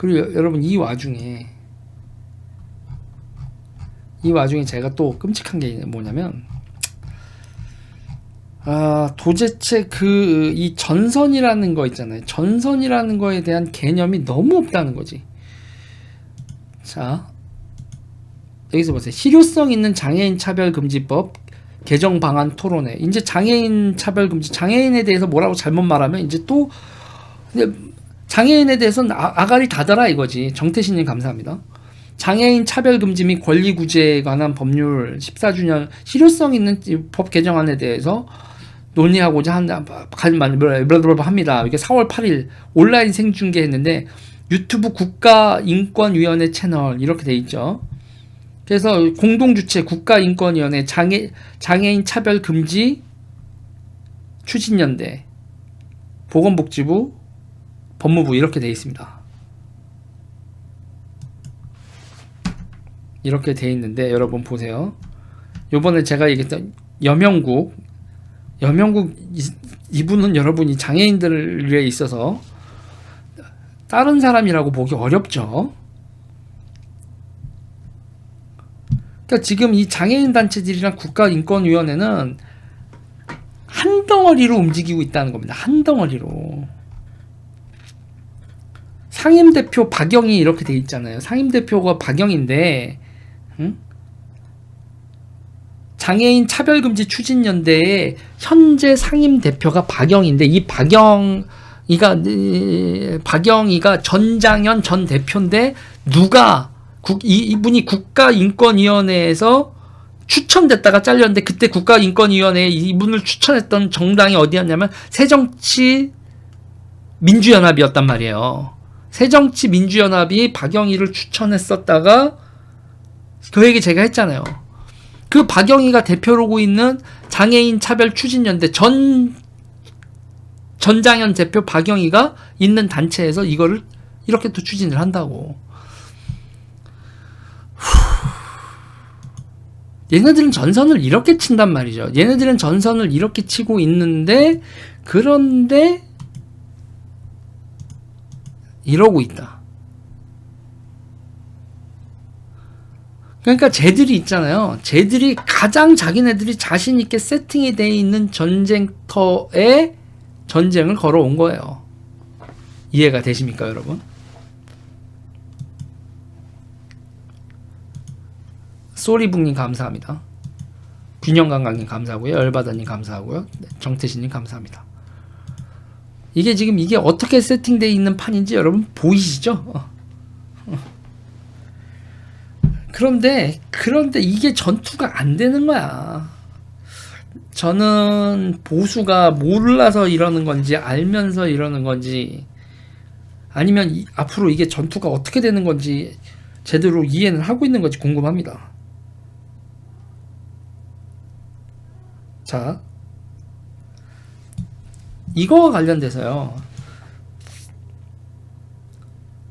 그리고 여- 여러분 이 와중에 이 와중에 제가 또 끔찍한 게 뭐냐면 아 도대체 그 이 전선이라는 거 있잖아요. 전선이라는 거에 대한 개념이 너무 없다는 거지. 자 여기서 보세요. 실효성 있는 장애인 차별 금지법 개정 방안 토론회. 이제 장애인 차별 금지 장애인에 대해서 뭐라고 잘못 말하면 이제 또 근데 장애인에 대해서는 아, 아가리 다더라 이거지. 정태신님 감사합니다. 장애인 차별 금지 및 권리 구제에 관한 법률 14주년 실효성 있는 이법 개정안에 대해서 논의하고자 한다 합니다. 이게 4월 8일 온라인 생중계했는데 유튜브 국가인권위원회 채널 이렇게 돼 있죠. 그래서 공동 주최 국가인권위원회 장애 장애인 차별 금지 추진연대 보건복지부 법무부 이렇게 돼 있습니다. 이렇게 돼 있는데 여러분 보세요. 요번에 제가 얘기했던 여명국 여명국 이- 이분은 여러분이 장애인들을 위해 있어서 다른 사람이라고 보기 어렵죠. 그러니까 지금 이 장애인 단체들이랑 국가인권위원회는 한 덩어리로 움직이고 있다는 겁니다. 한 덩어리로. 상임 대표 박영이 이렇게 돼 있잖아요. 상임 대표가 박영인데, 응? 장애인 차별금지 추진연대의 현재 상임 대표가 박영인데 이 박영 이가 이 박영이가 전장현 전 대표인데 누가 국, 이, 이분이 국가인권위원회에서 추천됐다가 잘렸는데 그때 국가인권위원회에 이분을 추천했던 정당이 어디였냐면 새정치 민주연합이었단 말이에요. 새정치 민주연합이 박영희를 추천했었다가 그 얘기 제가 했잖아요. 그 박영희가 대표로고 있는 장애인 차별 추진연대 전 전장현 대표 박영희가 있는 단체에서 이거를 이렇게 또 추진을 한다고. 얘네들은 전선을 이렇게 친단 말이죠. 얘네들은 전선을 이렇게 치고 있는데 그런데 이러고 있다. 그러니까 쟤들이 있잖아요. 쟤들이 가장 자기네들이 자신 있게 세팅이 돼 있는 전쟁터에 전쟁을 걸어온 거예요. 이해가 되십니까, 여러분? 소리북님 감사합니다. 균형감각님 감사하고요. 열바다님 감사하고요. 네, 정태신님 감사합니다. 이게 지금 이게 어떻게 세팅되어 있는 판인지 여러분 보이시죠? 어. 어. 그런데 그런데 이게 전투가 안 되는 거야. 저는 보수가 몰라서 이러는 건지 알면서 이러는 건지 아니면 이- 앞으로 이게 전투가 어떻게 되는 건지 제대로 이해는 하고 있는 건지 궁금합니다. 자, 이거와 관련돼서요.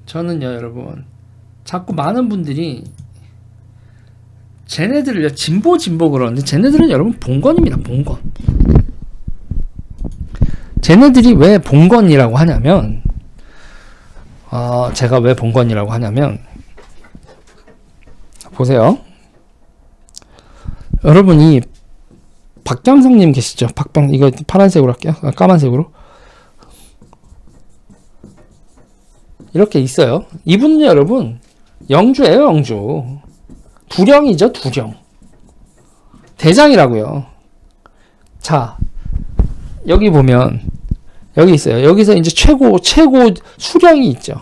저는요, 여러분, 자꾸 많은 분들이 쟤네들을 진보 진보 그러는데 쟤네들은 여러분 봉건입니다. 봉건. 쟤네들이 왜 봉건이라고 하냐면 어, 제가 왜 봉건이라고 하냐면 보세요. 여러분이 박경성님 계시죠? 박병 이거 파란색으로 할게요. 아, 까만색으로 이렇게 있어요. 이분은 여러분 영주예요, 영주. 두령이죠, 두령. 대장이라고요. 자, 여기 보면 여기 있어요. 여기서 이제 최고 최고 수령이 있죠.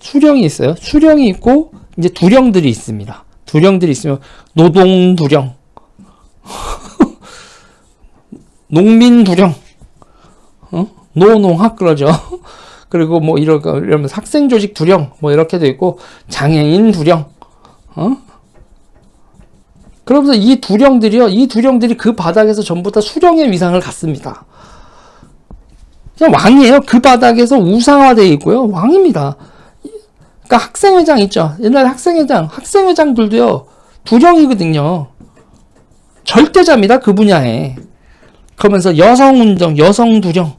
수령이 있어요. 수령이 있고 이제 두령들이 있습니다. 두령들이 있으면 노동 두령, 농민 두령, 어? 노농학 그러죠. 그리고 뭐 이런 거 이러면 학생 조직 두령 뭐 이렇게도 있고 장애인 두령, 어? 그러면서 이 두령들이요, 이 두령들이 그 바닥에서 전부 다 수령의 위상을 갖습니다. 그냥 왕이에요. 그 바닥에서 우상화되어 있고요. 왕입니다. 그러니까 학생회장 있죠. 옛날 학생회장, 학생회장들도요, 두령이거든요. 절대자입니다. 그 분야에. 그러면서 여성운동, 여성두령.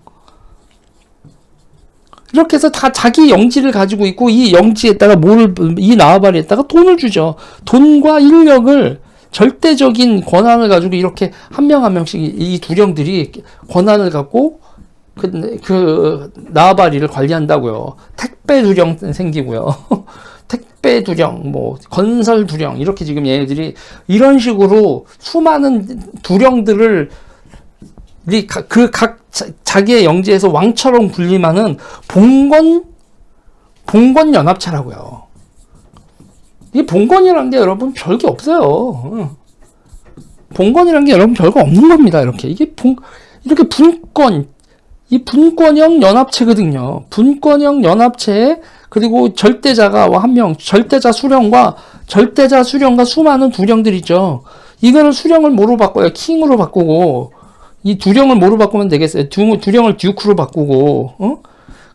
이렇게 해서 다 자기 영지를 가지고 있고 이 영지에다가 뭐를 이 나와바리에다가 돈을 주죠. 돈과 인력을 절대적인 권한을 가지고 이렇게 한 명 한 명씩 이 두령들이 권한을 갖고 그, 그 나와바리를 관리한다고요. 택배 두령 생기고요. 택배 두령, 뭐 건설 두령 이렇게 지금 얘네들이 이런 식으로 수많은 두령들을 그각 자기의 영지에서 왕처럼 군림하는 봉건 봉건 연합체라고요. 이 봉건이라는 게 여러분 별게 없어요. 봉건이라는 게 여러분 별거 없는 겁니다. 이렇게 이게 봉 이렇게 분권 이 분권형 연합체거든요. 분권형 연합체에 그리고 절대자가 한 명, 절대자 수령과 절대자 수령과 수많은 두령들 있죠. 이거를 수령을 뭐로 바꿔요? 킹으로 바꾸고 이 두령을 뭐로 바꾸면 되겠어요? 두, 두령을 듀크로 바꾸고, 어?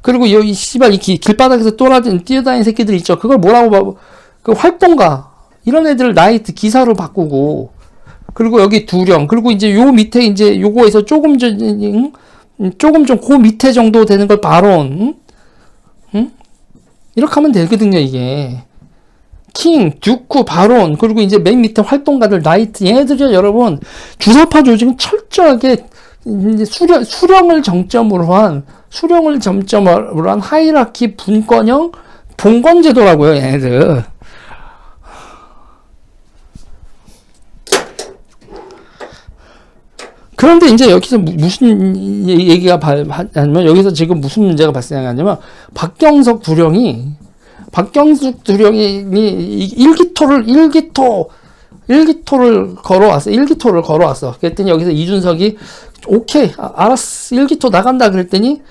그리고 여기 씨발 이 길, 길바닥에서 떠나든 뛰어다니는 새끼들 있죠. 그걸 뭐라고 봐? 그 활동가 이런 애들 나이트 기사로 바꾸고, 그리고 여기 두령, 그리고 이제 요 밑에 이제 요거에서 조금 전 응? 조금 좀 그 밑에 정도 되는 걸 바론, 응? 응? 이렇게 하면 되거든요 이게. 킹, 듀크, 바론, 그리고 이제 맨 밑에 활동가들, 나이트, 얘네들이 여러분, 주사파 조직은 철저하게 수령, 수령을 정점으로 한, 수령을 정점으로 한 하이라키 분권형 봉건제도라고요, 얘네들. 그런데 이제 여기서 무- 무슨 얘기가 발 하냐면 여기서 지금 무슨 문제가 발생하냐면 박경석 두령이 박경숙 두령이 일기토를 일기토 일기토를 걸어왔어. 일기토를 걸어왔어. 그랬더니 여기서 이준석이 오케이 아, 알았어 일기토 나간다 그랬더니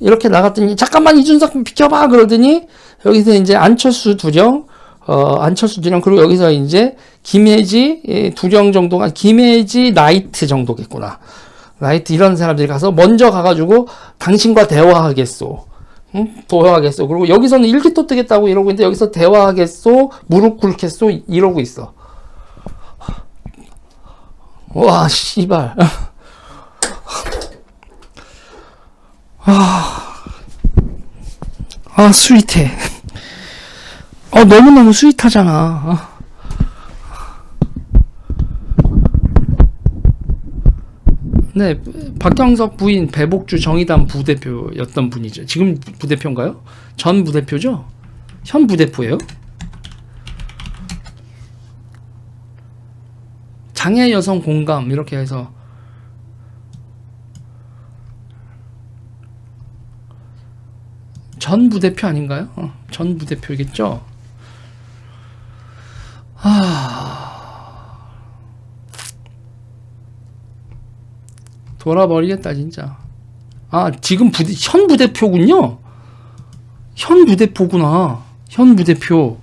이렇게 나갔더니 잠깐만 이준석 비켜봐 그러더니 여기서 이제 안철수 두령 어 안철수 두령 그리고 여기서 이제 김혜지 예, 두령 정도가 김혜지 나이트 정도겠구나. 나이트 이런 사람들이 가서 먼저 가가지고 당신과 대화하겠소. 응? 대화하겠소. 그리고 여기서는 일기토 뜨겠다고 이러고 있는데 여기서 대화하겠소. 무릎 꿇겠소. 이러고 있어. 와, 씨발. 아, 아, 스윗해. 어, 너무너무 스윗하잖아. 아. 네, 박경석 부인 배복주 정의당 부대표였던 분이죠. 지금 부대표인가요? 전 부대표죠? 현 부대표예요? 장애 여성 공감 이렇게 해서 전 부대표 아닌가요? 어, 전 부대표겠죠? 아 돌아버리겠다 진짜. 아 지금 부대 현 부대표군요. 현 부대표구나. 현 부대표.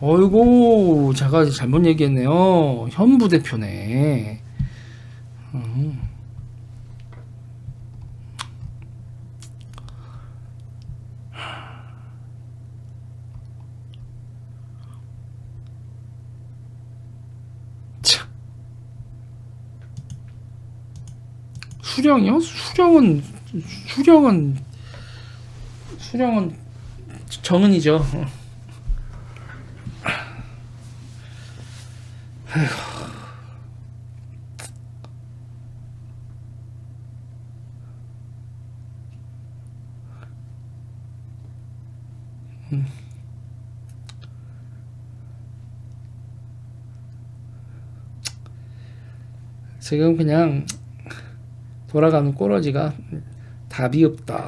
어이구 제가 잘못 얘기했네요. 현 부대표네. 음. 수령이요? 수령은 수령은 수령은 정은이죠. 지금 그냥 돌아가는 꼬러지가 답이 없다.